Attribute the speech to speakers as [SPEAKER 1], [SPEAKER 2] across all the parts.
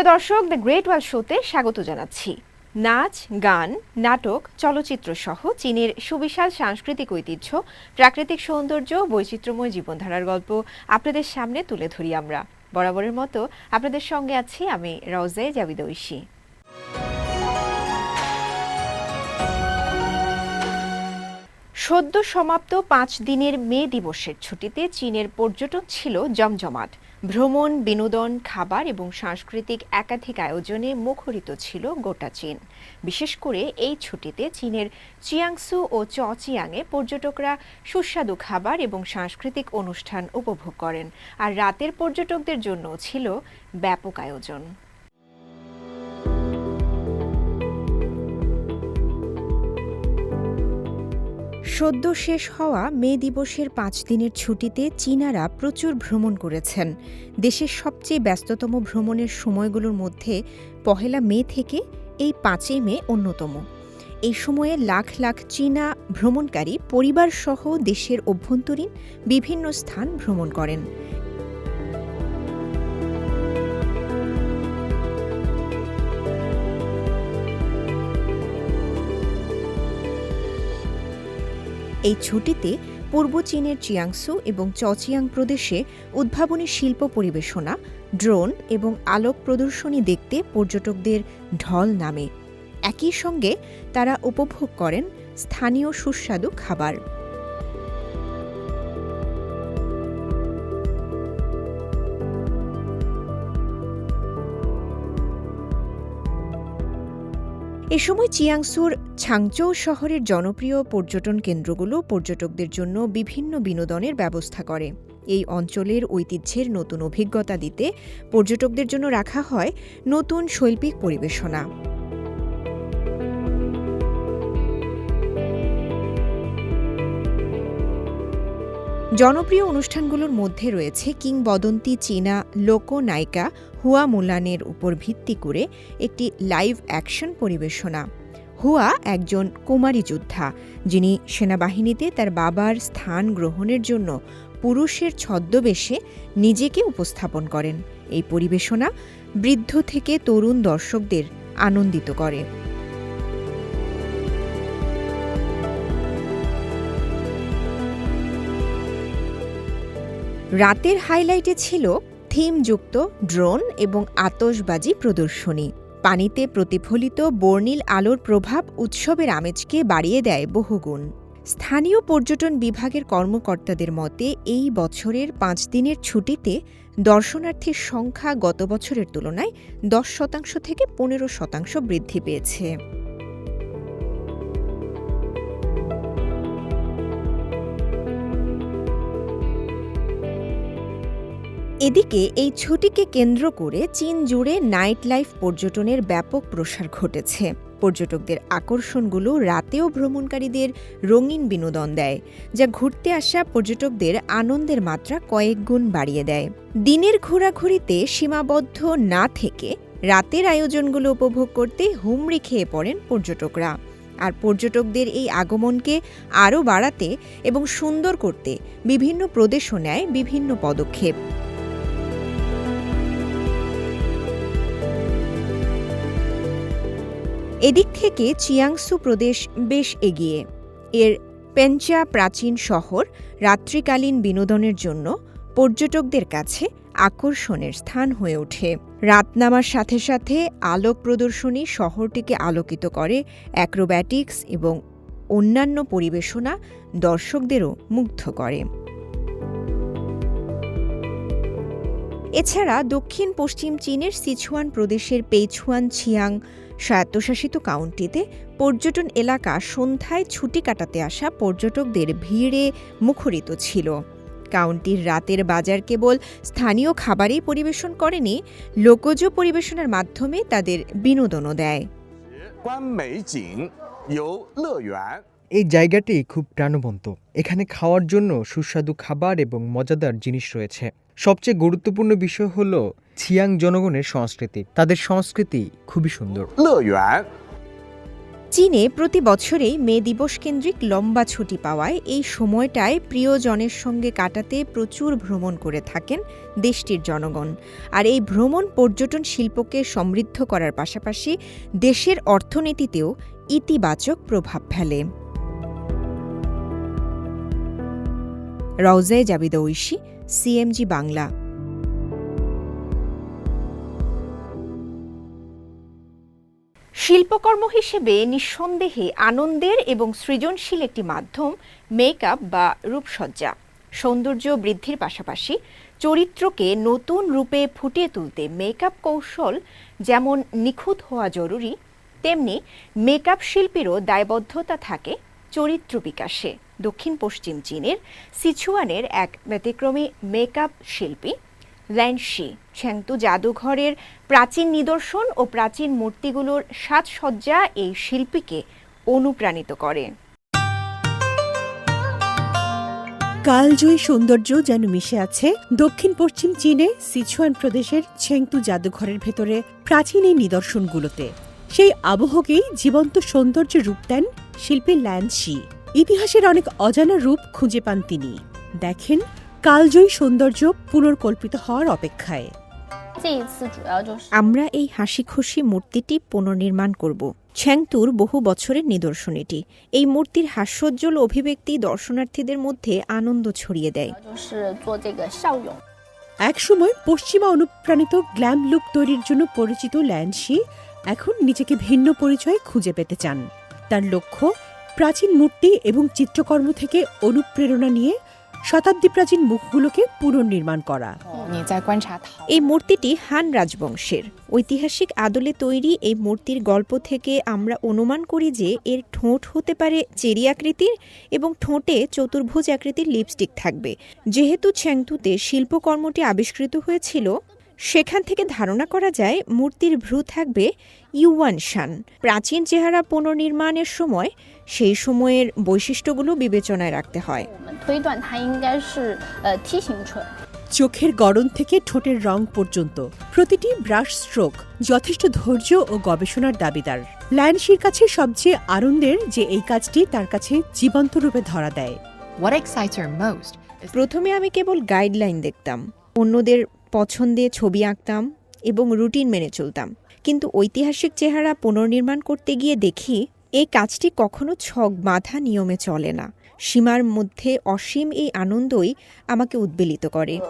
[SPEAKER 1] সুপ্রিয় দর্শক the great ওয়াল শোতে স্বাগত জানাচ্ছি। নাচ, গান, নাটক, চলচ্চিত্র সহ চীনের সুবিশাল সাংস্কৃতিক ঐতিহ্য, প্রাকৃতিক সৌন্দর্য, বৈচিত্র্যময় জীবনধারার গল্প আপনাদের সামনে তুলে ধরি আমরা। বরাবরের মতো আপনাদের সঙ্গে আছি আমি রওজাই জাবিদ ঐশী। সদ্য সমাপ্ত পাঁচ দিনের মে দিবসের ছুটিতে চীনের পর্যটন ছিল জমজমাট। ভ্রমণ, বিনোদন, খাবার এবং সাংস্কৃতিক একাধিক আয়োজনে মুখরিত ছিল গোটা চীন। বিশেষ করে এই ছুটিতে চীনের চিয়াংসু ও চচিয়াংয়ে পর্যটকরা সুস্বাদু খাবার এবং সাংস্কৃতিক অনুষ্ঠান উপভোগ করেন। আর রাতের পর্যটকদের জন্য ছিল ব্যাপক আয়োজন। সদ্য শেষ হওয়া মে দিবসের পাঁচ দিনের ছুটিতে চীনারা প্রচুর ভ্রমণ করেছেন। দেশের সবচেয়ে ব্যস্ততম ভ্রমণের সময়গুলোর মধ্যে পহেলা মে থেকে এই পাঁচই মে অন্যতম। এই সময়ে লাখ লাখ চীনা ভ্রমণকারী পরিবারসহ দেশের অভ্যন্তরীণ বিভিন্ন স্থান ভ্রমণ করেন। এই ছুটিতে পূর্ব চীনের চিয়াংসু এবং চচিয়াং প্রদেশে উদ্ভাবনী শিল্প পরিবেশনা, ড্রোন এবং আলোক প্রদর্শনী দেখতে পর্যটকদের ঢল নামে। একই সঙ্গে তারা উপভোগ করেন স্থানীয় সুস্বাদু খাবার। এ সময় চিয়াংসুর ছাংচৌ শহরের জনপ্রিয় পর্যটন কেন্দ্রগুলো পর্যটকদের জন্য বিভিন্ন বিনোদনের ব্যবস্থা করে। এই অঞ্চলের ঐতিহ্যের নতুন অভিজ্ঞতা দিতে পর্যটকদের জন্য রাখা হয় নতুন শৈল্পিক পরিবেশনা। জনপ্রিয় অনুষ্ঠানগুলোর মধ্যে রয়েছে কিংবদন্তি চীনা লোকনায়িকা হুয়া মুলানের উপর ভিত্তি করে একটি লাইভ অ্যাকশন পরিবেশনা। হুয়া একজন কুমারী যোদ্ধা, যিনি সেনাবাহিনীতে তার বাবার স্থান গ্রহণের জন্য পুরুষের ছদ্মবেশে নিজেকে উপস্থাপন করেন। এই পরিবেশনা বৃদ্ধ থেকে তরুণ দর্শকদের আনন্দিত করে। রাতের হাইলাইটে ছিল থিমযুক্ত ড্রোন এবং আতসবাজি প্রদর্শনী। পানিতে প্রতিফলিত বর্ণিল আলোর প্রভাব উৎসবের আমেজকে বাড়িয়ে দেয় বহুগুণ। স্থানীয় পর্যটন বিভাগের কর্মকর্তাদের মতে, এই বছরের পাঁচ দিনের ছুটিতে দর্শনার্থীর সংখ্যা গত বছরের তুলনায় দশ শতাংশ থেকে পনেরো শতাংশ বৃদ্ধি পেয়েছে। এদিকে এই ছুটিকে কেন্দ্র করে চীন জুড়ে নাইট লাইফ পর্যটনের ব্যাপক প্রসার ঘটেছে। পর্যটকদের আকর্ষণগুলো রাতেও ভ্রমণকারীদের রঙিন বিনোদন দেয়, যা ঘুরতে আসা পর্যটকদের আনন্দের মাত্রা কয়েক গুণ বাড়িয়ে দেয়। দিনের ঘোরাঘুরিতে সীমাবদ্ধ না থেকে রাতের আয়োজনগুলো উপভোগ করতে হুমড়ি খেয়ে পড়েন পর্যটকরা। আর পর্যটকদের এই আগমনকে আরও বাড়াতে এবং সুন্দর করতে বিভিন্ন প্রদেশও নেয় বিভিন্ন পদক্ষেপ। এদিক থেকে চিয়াংসু প্রদেশ বেশ এগিয়ে। এর পেঞ্চা প্রাচীন শহর রাত্রিকালীন বিনোদনের জন্য পর্যটকদের কাছে আকর্ষণের স্থান হয়ে ওঠে। রাত নামার সাথে সাথে আলোক প্রদর্শনী শহরটিকে আলোকিত করে অ্যাক্রোব্যাটিক্স এবং অন্যান্য পরিবেশনা দর্শকদেরও মুগ্ধ করে। এছাড়া দক্ষিণ পশ্চিম চীনের সিছুয়ান প্রদেশের পেইছুয়ান ছিয়াং স্বায়ত্তশাসিত কাউন্টিতে পর্যটন এলাকা সন্ধ্যায় ছুটি কাটাতে আসা পর্যটকদের ভিড়ে মুখরিত ছিল। কাউন্টির রাতের বাজার কেবল স্থানীয় খাবারেই পরিবেশন করেনি লোকজ পরিবেশনের মাধ্যমে তাদের বিনোদনও দেয়।
[SPEAKER 2] এই জায়গাটি খুব প্রাণবন্ত। এখানে খাওয়ার জন্য সুস্বাদু খাবার এবং মজাদার জিনিস রয়েছে। সবচেয়ে গুরুত্বপূর্ণ বিষয় হল ছিয়াং জনগণের সংস্কৃতি। তাদের সংস্কৃতি খুবই সুন্দর।
[SPEAKER 1] চীনে প্রতি বছরেই মে দিবস কেন্দ্রিক লম্বা ছুটি পাওয়ায় এই সময়টায় প্রিয়জনের সঙ্গে কাটাতে প্রচুর ভ্রমণ করে থাকেন দেশটির জনগণ। আর এই ভ্রমণ পর্যটন শিল্পকে সমৃদ্ধ করার পাশাপাশি দেশের অর্থনীতিতেও ইতিবাচক প্রভাব ফেলে। রওজায় জাবিদ ঐশী সিএমজি বাংলা। শিল্পকর্ম হিসেবে নিঃসন্দেহে আনন্দের এবং সৃজনশীল একটি মাধ্যম মেকআপ বা রূপসজ্জা। সৌন্দর্য বৃদ্ধির পাশাপাশি চরিত্রকে নতুন রূপে ফুটিয়ে তুলতে মেকআপ কৌশল যেমন নিখুঁত হওয়া জরুরি, তেমনি মেকআপ শিল্পীরও দায়বদ্ধতা থাকে চরিত্র বিকাশে। দক্ষিণ পশ্চিম চীনের সিচুয়ানের এক ব্যতিক্রমী মেকআপ শিল্পী ল্যান্ডশি ছেংতু জাদুঘরের প্রাচীন নিদর্শন ও প্রাচীন মূর্তিগুলোর সাজসজ্জা এই শিল্পীকে অনুপ্রাণিত করে।
[SPEAKER 3] কালজয়ী সৌন্দর্য যেন মিশে আছে দক্ষিণ পশ্চিম চীনে সিচুয়ান প্রদেশের ছেংতু জাদুঘরের ভেতরে প্রাচীন এই নিদর্শনগুলোতে। সেই আবহকেই জীবন্ত সৌন্দর্য রূপ দেন শিল্পী ল্যান্সি ইতিহাসের অনেক অজানা রূপ খুঁজে পান তিনি। দেখেন, কালজয়ী সৌন্দর্য পুনর্কল্পিত হওয়ার অপেক্ষায়।
[SPEAKER 1] আমরা এই হাসি খুশি মূর্তিটি পুনর্নির্মাণ করব। ছ্যাংতুর বহু বছরের নিদর্শন এটি এই মূর্তির হাস্যোজ্জ্বল অভিব্যক্তি দর্শনার্থীদের মধ্যে আনন্দ ছড়িয়ে দেয়।
[SPEAKER 3] একসময় পশ্চিমা অনুপ্রাণিত গ্ল্যাম লুক তৈরির জন্য পরিচিত ল্যান্সি এখন নিজেকে ভিন্ন পরিচয় খুঁজে পেতে চান। তার লক্ষ্য প্রাচীন মূর্তি এবং চিত্রকর্ম থেকে অনুপ্রেরণা নিয়ে শতাব্দী প্রাচীন মুখগুলোকে পুনর্নির্মাণ করা।
[SPEAKER 1] এই মূর্তিটি হান রাজবংশের। ঐতিহাসিক আদলে তৈরি এই মূর্তির গল্প থেকে আমরা অনুমান করি যে এর ঠোঁট হতে পারে চেরি আকৃতির এবং ঠোঁটে চতুর্ভুজ আকৃতির লিপস্টিক থাকবে। যেহেতু ছ্যাংতুতে শিল্পকর্মটি আবিষ্কৃত হয়েছিল সেখান থেকে ধারণা করা যায় মূর্তির ভ্রু থাকবে ইউয়ান শান প্রাচীন চেহারা পুনর্নির্মাণের সময় সেই সময়ের বৈশিষ্ট্যগুলো বিবেচনায় রাখতে হয়।
[SPEAKER 3] চোখের গড়ন থেকে ঠোঁটের রং পর্যন্ত। প্রতিটি ব্রাশ স্ট্রোক যথেষ্ট ধৈর্য ও গবেষণার দাবিদার। লায়নশির কাছে সবচেয়ে আনন্দের যে এই কাজটি তার কাছে জীবন্ত রূপে ধরা দেয়।
[SPEAKER 1] প্রথমে আমি কেবল গাইডলাইন দেখতাম। অন্যদের পছন্দে ছবি আঁকতাম এবং রুটিন মেনে চলতাম। কিন্তু ঐতিহাসিক চেহারা পুনর্নির্মাণ করতে গিয়ে দেখি এই কাজটি কখনো ছক বাঁধা নিয়মে চলে না। সীমার মধ্যে অসীম এই আনন্দই আমাকে উদ্বেলিত করে।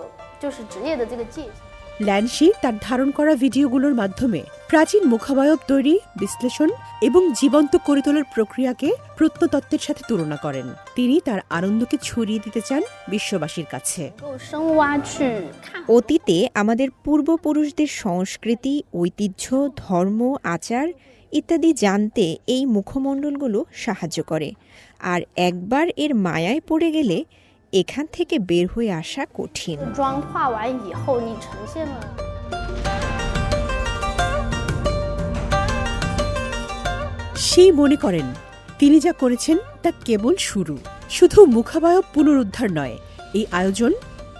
[SPEAKER 3] ল্যান্সি তার ধারণ করা ভিডিওগুলোর মাধ্যমে প্রাচীন মুখাবয়ব তৈরি, বিশ্লেষণ এবং জীবন্ত করে তোলার প্রক্রিয়াকে প্রত্নতত্ত্বের সাথে তুলনা করেন। তিনি তার আনন্দকে ছড়িয়ে দিতে চান বিশ্ববাসীর কাছে।
[SPEAKER 1] অতীতে আমাদের পূর্বপুরুষদের সংস্কৃতি, ঐতিহ্য, ধর্ম, আচার ইত্যাদি জানতে এই মুখমণ্ডলগুলো সাহায্য করে। আর একবার এর মায়ায় পড়ে গেলে এখান থেকে বের হয়ে আসা কঠিন।
[SPEAKER 3] সেই মনে করেন তিনি যা করেছেন তা কেবল শুরু। শুধু মুখাবায়ব পুনরুদ্ধার নয় এই আয়োজন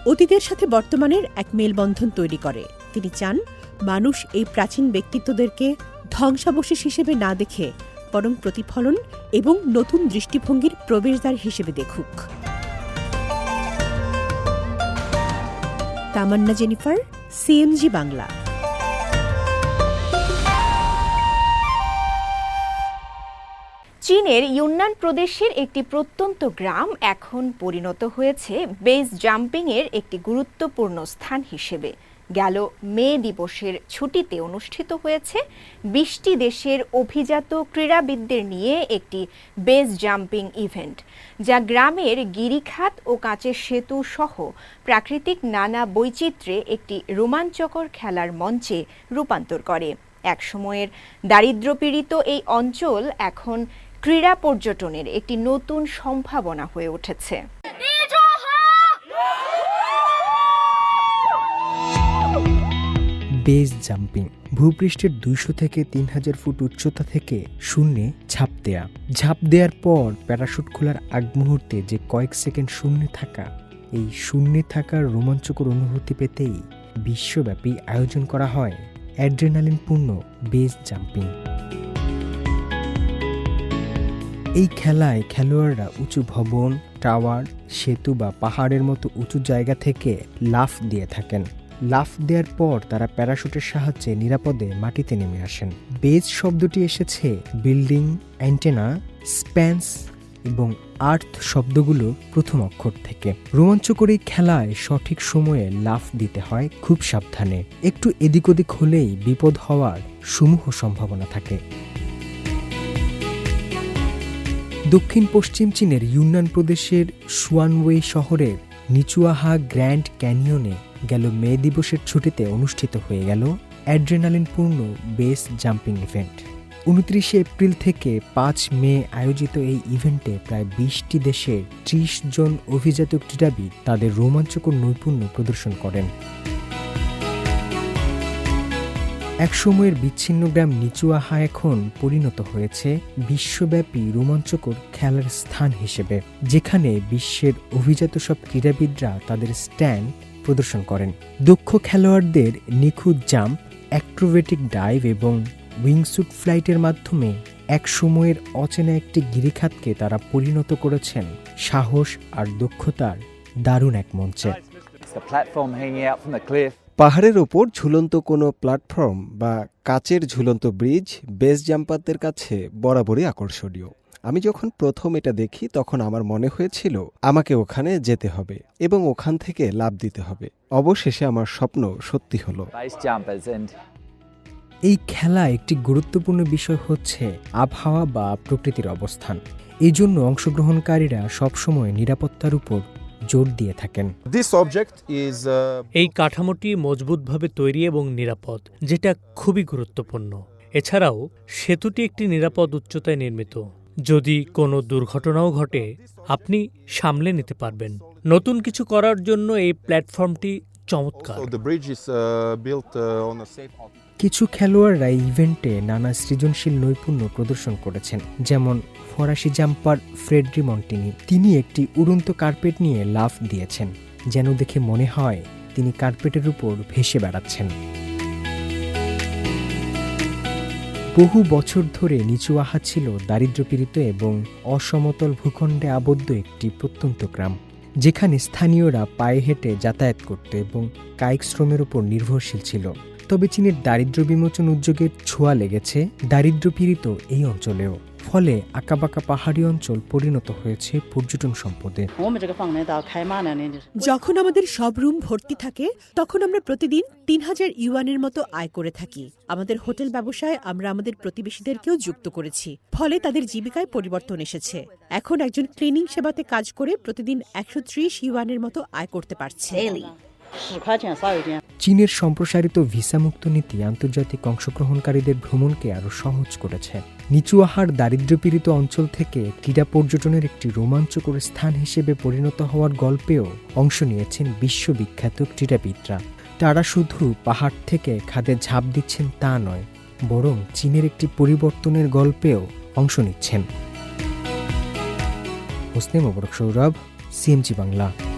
[SPEAKER 3] অতীতের সাথে বর্তমানের এক মেলবন্ধন তৈরি করে। তিনি চান মানুষ এই প্রাচীন ব্যক্তিত্বদেরকে ধ্বংসাবশেষ হিসেবে না দেখে বরং প্রতিফলন এবং নতুন দৃষ্টিভঙ্গির প্রবেশদ্বার হিসেবে দেখুক। Tamanna Jennifer, CMG Bangla.
[SPEAKER 1] চীনের ইউনান প্রদেশের একটি প্রত্যন্ত গ্রাম এখন পরিণত হয়েছে বেস জাম্পিংয়ের একটি গুরুত্বপূর্ণ স্থান হিসেবে। গেল মে দিবসের ছুটিতে অনুষ্ঠিত হয়েছে বিশটি দেশের অভিজাত ক্রীড়াবিদদের নিয়ে একটি বেস জাম্পিং ইভেন্ট, যা গ্রামের গিরিখাত ও কাঁচের সেতু সহ প্রাকৃতিক নানা বৈচিত্র্যে একটি রোমাঞ্চকর খেলার মঞ্চে রূপান্তর করে। একসময়ের দারিদ্র্যপীড়িত এই অঞ্চল এখন ক্রীড়া পর্যটনের একটি নতুন সম্ভাবনা হয়ে উঠেছে।
[SPEAKER 2] Base jumping. ভূপৃষ্ঠের দুইশো থেকে তিন হাজার ফুট উচ্চতা থেকে শূন্যে ঝাঁপ দেয়া। ঝাঁপ দেওয়ার পর প্যারাশুট খোলার আগ মুহূর্তে যে কয়েক সেকেন্ড শূন্যে থাকা, এই শূন্যে থাকার রোমাঞ্চকর অনুভূতি পেতেই বিশ্বব্যাপী আয়োজন করা হয় অ্যাড্রেনালিনপূর্ণ বেস জাম্পিং। এই খেলায় খেলোয়াড়রা উঁচু ভবন, টাওয়ার, সেতু বা পাহাড়ের মতো উঁচু জায়গা থেকে লাফ দিয়ে থাকেন। লাফ দেওয়ার পর তারা প্যারাশুটের সাহায্যে নিরাপদে মাটিতে নেমে আসেন। বেজ শব্দটি এসেছে বিল্ডিং, অ্যান্টেনা, স্প্যান্স এবং আর্থ শব্দগুলো প্রথম অক্ষর থেকে। রোমাঞ্চকর এই খেলায় সঠিক সময়ে লাফ দিতে হয় খুব সাবধানে। একটু এদিক ওদিক হলেই বিপদ হওয়ার সমূহ সম্ভাবনা থাকে। দক্ষিণ পশ্চিম চীনের ইউনান প্রদেশের সুয়ানওয়ে শহরের নিচুয়াহা গ্র্যান্ড ক্যানিয়নে গেল মে দিবসের ছুটিতে অনুষ্ঠিত হয়ে গেল অ্যাড্রেনালিনপূর্ণ বেস জাম্পিং ইভেন্ট। উনত্রিশে এপ্রিল থেকে পাঁচ মে আয়োজিত এই ইভেন্টে প্রায় বিশটি দেশের ত্রিশ জন অভিজাত ক্রীড়াবিদ তাদের রোমাঞ্চকর নৈপুণ্য প্রদর্শন করেন। একসময়ের বিচ্ছিন্ন গ্রাম নিচুয়াহা এখন পরিণত হয়েছে বিশ্বব্যাপী রোমাঞ্চকর খেলার স্থান হিসেবে, যেখানে বিশ্বের অভিজাত সব ক্রীড়াবিদরা তাদের স্ট্যান্ড প্রদর্শন করেন। দক্ষ খেলোয়াড়দের নিখুঁত জাম্প অ্যাক্রোবেটিক ডাইভ এবং উইংস্যুট ফ্লাইটের মাধ্যমে এক সময়ের অচেনা একটি গিরিখাতকে তারা পরিণত করেছেন। সাহস আর দক্ষতার দারুণ এক মঞ্চে.
[SPEAKER 4] পাহাড়ের ওপর ঝুলন্ত কোনো প্ল্যাটফর্ম বা কাচের ঝুলন্ত ব্রিজ বেস জাম্পারদের কাছে বরাবরই আকর্ষণীয়। আমি যখন প্রথম এটা দেখি তখন আমার মনে হয়েছিল আমাকে ওখানে যেতে হবে এবং ওখান থেকে লাভ দিতে হবে। অবশেষে আমার স্বপ্ন সত্যি হলো।
[SPEAKER 2] এই খেলা একটি গুরুত্বপূর্ণ বিষয় হচ্ছে আবহাওয়া বা প্রকৃতির অবস্থান। এই জন্য অংশগ্রহণকারীরা সবসময় নিরাপত্তার উপর জোর দিয়ে থাকেন।
[SPEAKER 5] Uh,
[SPEAKER 6] এই কাঠামোটি মজবুতভাবে তৈরি এবং নিরাপদ যেটা খুবই গুরুত্বপূর্ণ। এছাড়াও সেতুটি একটি নিরাপদ উচ্চতায় নির্মিত। যদি কোনো দুর্ঘটনাও ঘটে আপনি সামলে নিতে পারবেন। নতুন কিছু করার জন্য এই প্ল্যাটফর্মটি চমৎকার।
[SPEAKER 5] Uh, uh,
[SPEAKER 2] কিছু খেলোয়াড়রা ইভেন্টে নানা সৃজনশীল নৈপুণ্য প্রদর্শন করেছেন যেমন ফরাসি জাম্পার ফ্রেডরি মন্টিনি। তিনি একটি উড়ন্ত কার্পেট নিয়ে লাফ দিয়েছেন যেন দেখে মনে হয় তিনি কার্পেটের উপর ভেসে বেড়াচ্ছেন। বহু বছর ধরে নিচু আহা ছিল দারিদ্র্যপীড়িত এবং অসমতল ভূখণ্ডে আবদ্ধ একটি প্রত্যন্ত গ্রাম, যেখানে স্থানীয়রা পায়ে হেঁটে যাতায়াত করত এবং কায়িক শ্রমের উপর নির্ভরশীল ছিল। তবে চীনের দারিদ্র বিমোচন উদ্যোগের ছোঁয়া লেগেছে দারিদ্র্যপীড়িত এই অঞ্চলেও। ফলে আঁকাবাঁকা পাহাড়ি অঞ্চল পরিণত হয়েছে পর্যটন সম্পদে।
[SPEAKER 3] যখন আমাদের সব রুম ভর্তি থাকে, তখন আমরা প্রতিদিন তিন হাজার ইউয়ানের মতো আয় করে থাকি। আমাদের হোটেল ব্যবসায় আমরা আমাদের প্রতিবেশীদেরকেও যুক্ত করেছি। ফলে তাদের জীবিকায় পরিবর্তন এসেছে। এখন একজন ক্লিনিং সেবাতে কাজ করে প্রতিদিন একশো ত্রিশ ইউয়ানের মতো আয় করতে পারছে।
[SPEAKER 2] চীনের সম্প্রসারিত ভিসামুক্ত নীতি আন্তর্জাতিক অংশগ্রহণকারীদের ভ্রমণকে আরও সহজ করেছে। নিচুয়াহার দারিদ্র্যপীড়িত অঞ্চল থেকে ক্রীড়া পর্যটনের একটি রোমাঞ্চকর স্থান হিসেবে পরিণত হওয়ার গল্পেও অংশ নিয়েছেন বিশ্ববিখ্যাত ক্রীড়াবিদরা। তারা শুধু পাহাড় থেকে খাদে ঝাঁপ দিচ্ছেন তা নয়, বরং চীনের একটি পরিবর্তনের গল্পেও অংশ নিচ্ছেন। হোসনে মোবারক সৌরভ, সিএমজি বাংলা।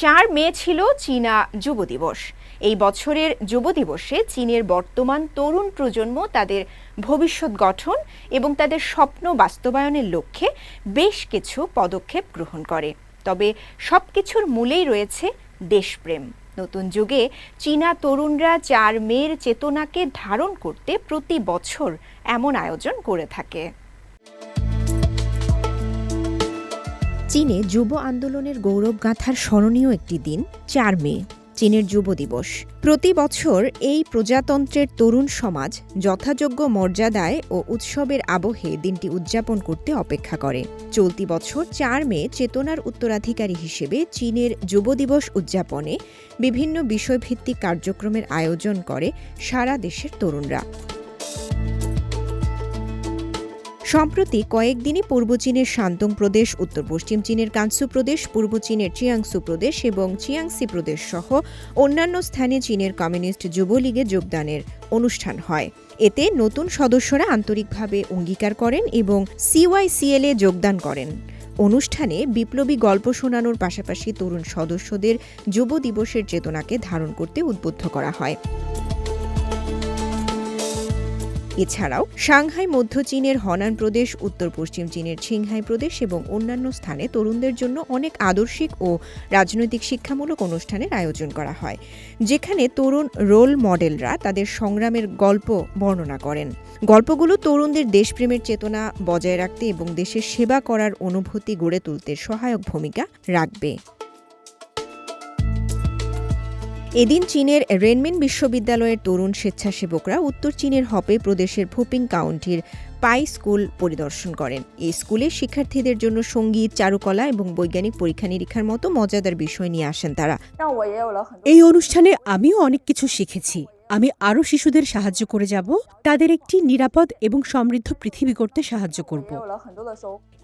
[SPEAKER 1] চার মে ছিল চীনা যুব দিবস। এই বছরের যুব দিবসে চীনের বর্তমান তরুণ প্রজন্ম তাদের ভবিষ্যৎ গঠন এবং তাদের স্বপ্ন বাস্তবায়নের লক্ষ্যে বেশ কিছু পদক্ষেপ গ্রহণ করে। তবে সব কিছুর মূলেই রয়েছে দেশপ্রেম। নতুন যুগে চীনা তরুণরা চার মেয়ের চেতনাকে ধারণ করতে প্রতি বছর এমন আয়োজন করে থাকে। চীনে যুব আন্দোলনের গৌরবগাথার স্মরণীয় একটি দিন, চার মে, চীনের যুব দিবস। প্রতি বছর এই প্রজাতন্ত্রের তরুণ সমাজ যথাযোগ্য মর্যাদায় ও উৎসবের আবহে দিনটি উদযাপন করতে অপেক্ষা করে। চলতি বছর চার মে চেতনার উত্তরাধিকারী হিসেবে চীনের যুব দিবস উদযাপনে বিভিন্ন বিষয়ভিত্তিক কার্যক্রমের আয়োজন করে সারা দেশের তরুণরা। সম্প্রতি কয়েকদিনই পূর্ব চীনের শান্তং প্রদেশ, উত্তর পশ্চিম চীনের কানসু প্রদেশ, পূর্ব চীনের চিয়াংসু প্রদেশ এবং চিয়াংসি প্রদেশ সহ অন্যান্য স্থানে চীনের কমিউনিস্ট যুবলীগে যোগদানের অনুষ্ঠান হয়। এতে নতুন সদস্যরা আন্তরিকভাবে অঙ্গীকার করেন এবং সিওয়াইসিএল যোগদান করেন। অনুষ্ঠানে বিপ্লবী গল্প শোনানোর পাশাপাশি তরুণ সদস্যদের যুব দিবসের চেতনাকে ধারণ করতে উদ্বুদ্ধ করা হয়। এছাড়াও সাংহাই, মধ্য চীনের হনান প্রদেশ, উত্তর পশ্চিম চীনের ছিংহাই প্রদেশ এবং অন্যান্য স্থানে তরুণদের জন্য অনেক আদর্শিক ও রাজনৈতিক শিক্ষামূলক অনুষ্ঠানের আয়োজন করা হয়, যেখানে তরুণ রোল মডেলরা তাদের সংগ্রামের গল্প বর্ণনা করেন। গল্পগুলো তরুণদের দেশপ্রেমের চেতনা বজায় রাখতে এবং দেশের সেবা করার অনুভূতি গড়ে তুলতে সহায়ক ভূমিকা রাখবে। এদিন চীনের রেনমিন বিশ্ববিদ্যালয়ের তরুণ স্বেচ্ছাসেবকরা উত্তর চীনের হপে প্রদেশের ফুপিং কাউন্টির পাই স্কুল পরিদর্শন করেন। এই স্কুলে শিক্ষার্থীদের জন্য সংগীত চারুকলা এবং বৈজ্ঞানিক পরীক্ষা নিরীক্ষার মতো মজাদার বিষয় নিয়ে আসেন তারা।
[SPEAKER 3] এই অনুষ্ঠানে আমিও অনেক কিছু শিখেছি। আমি আরও শিশুদের সাহায্য করে যাব, তাদের একটি নিরাপদ এবং সমৃদ্ধ পৃথিবী করতে সাহায্য করব।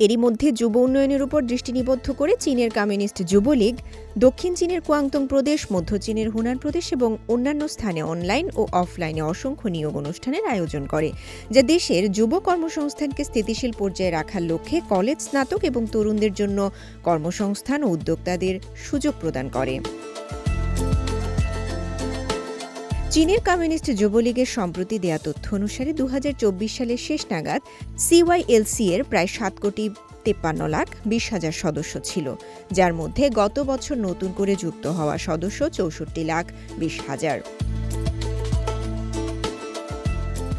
[SPEAKER 1] এরই মধ্যে যুব উন্নয়নের উপর দৃষ্টি নিবদ্ধ করে চীনের কমিউনিস্ট যুবলীগ দক্ষিণ চীনের কুয়াংতং প্রদেশ, মধ্য চীনের হুনান প্রদেশ এবং অন্যান্য স্থানে অনলাইন ও অফলাইনে অসংখ্য নিয়োগ অনুষ্ঠানের আয়োজন করে, যা দেশের যুব কর্মসংস্থানকে স্থিতিশীল পর্যায়ে রাখার লক্ষ্যে কলেজ স্নাতক এবং তরুণদের জন্য কর্মসংস্থান ও উদ্যোক্তাদের সুযোগ প্রদান করে। চীনের কমিউনিস্ট যুবলীগের সম্প্রতি দেয়া তথ্য অনুসারে দু হাজার চব্বিশ সালের শেষ নাগাদ সিওয়াইএলসি এর প্রায় সাত কোটি তেপ্পান্ন লাখ বিশ হাজার সদস্য ছিল, যার মধ্যে গত বছর নতুন করে যুক্ত হওয়া সদস্য চৌষট্টি লাখ বিশ হাজার।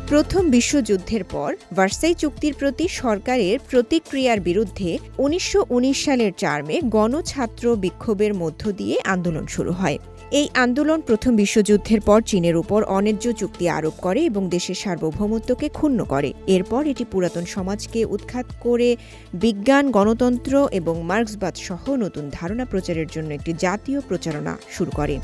[SPEAKER 1] প্রথম বিশ্বযুদ্ধের পর ভার্সাই চুক্তির প্রতি সরকারের প্রতিক্রিয়ার বিরুদ্ধে উনিশশো উনিশ সালের চার মে গণছাত্র বিক্ষোভের মধ্য দিয়ে আন্দোলন শুরু হয়। এই আন্দোলন প্রথম বিশ্বযুদ্ধের পর চীনের উপর অন্যায্য চুক্তি আরোপ করে এবং দেশের সার্বভৌমত্বকে ক্ষুণ্ণ করে। এরপর এটি পুরাতন সমাজকে উৎখাত করে বিজ্ঞান, গণতন্ত্র এবং মার্ক্সবাদ সহ নতুন ধারণা প্রচারের জন্য একটি জাতীয় প্রচারণা শুরু করে।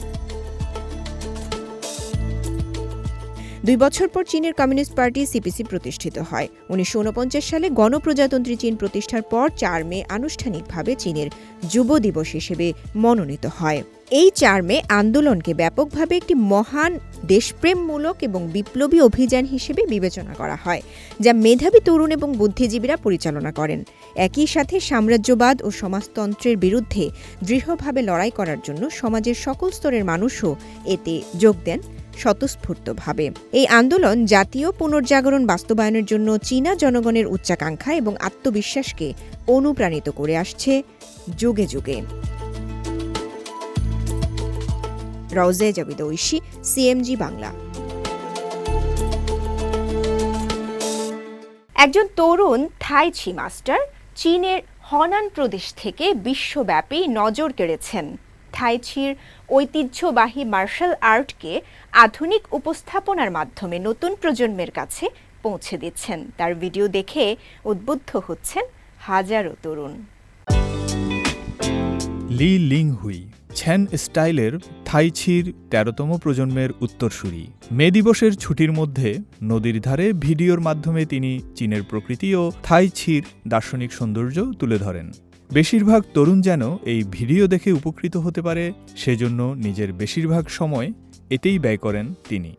[SPEAKER 1] দুই বছর পর চীনের কমিউনিস্ট পার্টি সিপিসি প্রতিষ্ঠিত হয়। উনিশশো উনপঞ্চাশ সালে গণপ্রজাতন্ত্রী চীন প্রতিষ্ঠার পর চার মে আনুষ্ঠানিকভাবে চীনের যুব দিবস হিসেবে মনোনীত হয়। এই চার মে আন্দোলনকে ব্যাপকভাবে একটি মহান, দেশপ্রেমমূলক এবং বিপ্লবী অভিযান হিসেবে বিবেচনা করা হয়, যা মেধাবী তরুণ এবং বুদ্ধিজীবীরা পরিচালনা করেন। একই সাথে সাম্রাজ্যবাদ ও সমাজতন্ত্রের বিরুদ্ধে দৃঢ়ভাবে লড়াই করার জন্য সমাজের সকল স্তরের মানুষও এতে যোগ দেন। স্বতঃস্ফূর্তভাবে। এই আন্দোলন জাতীয় পুনর্জাগরণ বাস্তবায়নের জন্য চীনা জনগণের উচ্চাকাঙ্ক্ষা এবং আত্মবিশ্বাসকে অনুপ্রাণিত করে আসছে যুগে যুগে। রওজে জাবিদ ঐশী, সিএমজি বাংলা। একজন তরুণ থাই ছি মাস্টার চীনের হনান প্রদেশ থেকে বিশ্বব্যাপী নজর কেড়েছেন। থাইছির ঐতিহ্যবাহী মার্শাল আর্টকে আধুনিক উপস্থাপনার মাধ্যমে নতুন প্রজন্মের কাছে পৌঁছে দিচ্ছেন। তার ভিডিও দেখে উদ্বুদ্ধ হচ্ছেন হাজারো তরুণ।
[SPEAKER 7] লি লিং হুই ছ্যান স্টাইলের থাইছির তেরোতম প্রজন্মের উত্তরসূরি। মে দিবসের ছুটির মধ্যে নদীর ধারে ভিডিওর মাধ্যমে তিনি চীনের প্রকৃতি ও থাইছির দার্শনিক সৌন্দর্য তুলে ধরেন। বেশিরভাগ তরুণ যেন এই ভিডিও দেখে উপকৃত হতে পারে সেজন্য নিজের বেশিরভাগ সময় এতেই ব্যয় করেন তিনি।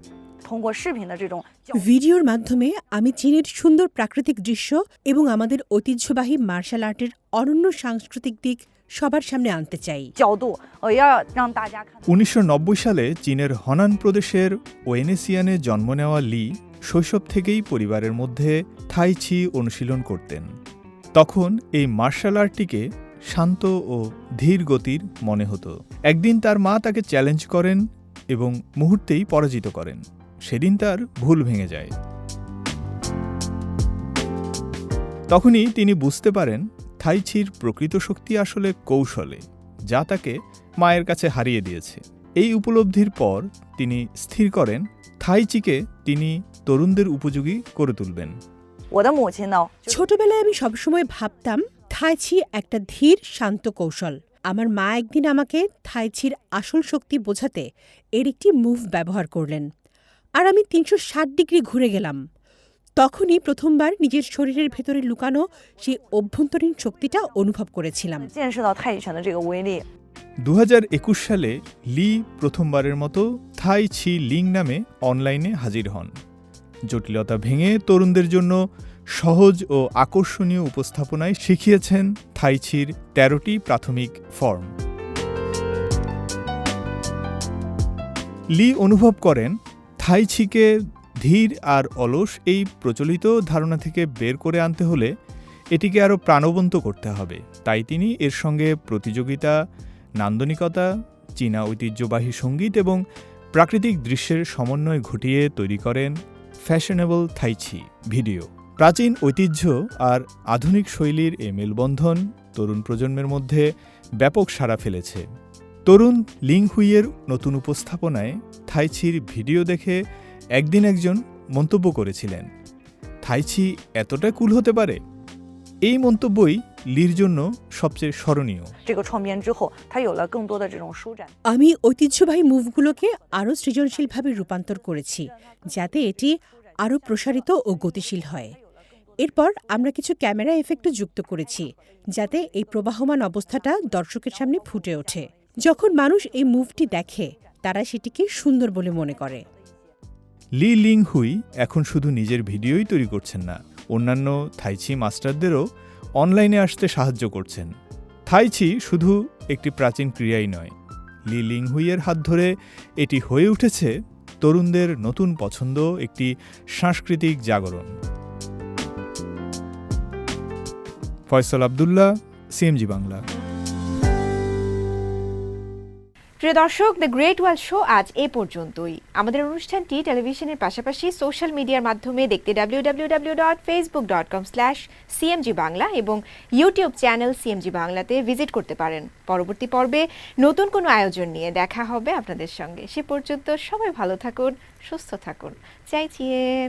[SPEAKER 3] ভিডিওর মাধ্যমে আমি চীনের সুন্দর প্রাকৃতিক দৃশ্য এবং আমাদের ঐতিহ্যবাহী মার্শাল আর্টের অনন্য সাংস্কৃতিক দিক সবার সামনে আনতে চাই।
[SPEAKER 7] উনিশশো নব্বই সালে চীনের হনান প্রদেশের ওয়েনেসিয়ানে জন্ম নেওয়া লি শৈশব থেকেই পরিবারের মধ্যে থাইছি অনুশীলন করতেন। তখন এই মার্শাল আর্টটিকে শান্ত ও ধীর গতির মনে হতো। একদিন তার মা তাকে চ্যালেঞ্জ করেন এবং মুহূর্তেই পরাজিত করেন। সেদিন তার ভুল ভেঙে যায়। তখনই তিনি বুঝতে পারেন থাইছির প্রকৃত শক্তি আসলে কৌশলে, যা তাকে মায়ের কাছে হারিয়ে দিয়েছে। এই উপলব্ধির পর তিনি স্থির করেন, থাইচিকে তিনি তরুণদের উপযোগী করে তুলবেন।
[SPEAKER 3] ছোটবেলায় আমি সবসময় ভাবতাম থাইছি একটা ধীর শান্ত কৌশল। আমার মা একদিন আমাকে থাইছির আসল শক্তি বোঝাতে এর একটি মুভ ব্যবহার করলেন। আর আমি তিনশো ষাট ডিগ্রি ঘুরে গেলাম। তখনই প্রথমবার নিজের শরীরের ভেতরে লুকানো সেই অভ্যন্তরীণ শক্তিটা অনুভব করেছিলাম।
[SPEAKER 7] দু হাজার একুশ সালে লি প্রথমবারের মতো থাই ছি লিং নামে অনলাইনে হাজির হন। জটিলতা ভেঙে তরুণদের জন্য সহজ ও আকর্ষণীয় উপস্থাপনায় শিখিয়েছেন থাইছির তেরোটি প্রাথমিক ফর্ম। লি অনুভব করেন থাইছিকে ধীর আর অলস এই প্রচলিত ধারণা থেকে বের করে আনতে হলে এটিকে আরও প্রাণবন্ত করতে হবে। তাই তিনি এর সঙ্গে প্রতিযোগিতা, নান্দনিকতা, চীনা ঐতিহ্যবাহী সংগীত এবং প্রাকৃতিক দৃশ্যের সমন্বয় ঘটিয়ে তৈরি করেন। ফ্যাশনেবল থাইছি ভিডিও। প্রাচীন ঐতিহ্য আর আধুনিক শৈলীর এ মেলবন্ধন তরুণ প্রজন্মের মধ্যে ব্যাপক সাড়া ফেলেছে। তরুণ লিংহুইয়ের নতুন উপস্থাপনায় থাইছির ভিডিও দেখে একদিন একজন মন্তব্য করেছিলেন থাইছি এতটা কুল হতে পারে? এই মন্তব্যই লির জন্য সবচেয়ে স্মরণীয়।
[SPEAKER 3] আমি ঐতিহ্যবাহী মুভগুলোকে আরও সৃজনশীলভাবে রূপান্তর করেছি, যাতে এটি আরও প্রসারিত ও গতিশীল হয়। এরপর আমরা কিছু ক্যামেরা এফেক্টও যুক্ত করেছি, যাতে এই প্রবাহমান অবস্থাটা দর্শকের সামনে ফুটে ওঠে। যখন মানুষ এই মুভটি দেখে, তারা সেটিকে সুন্দর বলে মনে করে।
[SPEAKER 7] লি লিং হুই এখন শুধু নিজের ভিডিওই তৈরি করছেন না, অন্যান্য থাইছি মাস্টারদেরও অনলাইনে আসতে সাহায্য করছেন। থাইছি শুধু একটি প্রাচীন ক্রিয়াই নয়, লি লিং হুইয়ের হাত ধরে এটি হয়ে উঠেছে তরুণদের নতুন পছন্দ একটি সাংস্কৃতিক জাগরণ। ফয়সল আবদুল্লাহ সিএমজি বাংলা।
[SPEAKER 1] প্রিয় দর্শক দ্য গ্রেট ওয়াল শো আজ এ পর্যন্তই। আমাদের অনুষ্ঠানটি টেলিভিশনের পাশাপাশি সোশ্যাল মিডিয়ার মাধ্যমে দেখতে W W dot Facebook dot com slash CMG Bangla এবং ইউটিউব চ্যানেল সিএমজি বাংলাতে ভিজিট করতে পারেন। পরবর্তী পর্বে নতুন কোনো আয়োজন নিয়ে দেখা হবে আপনাদের সঙ্গে। সে পর্যন্ত সবাই ভালো থাকুন, সুস্থ থাকুন। চাইছিয়েন।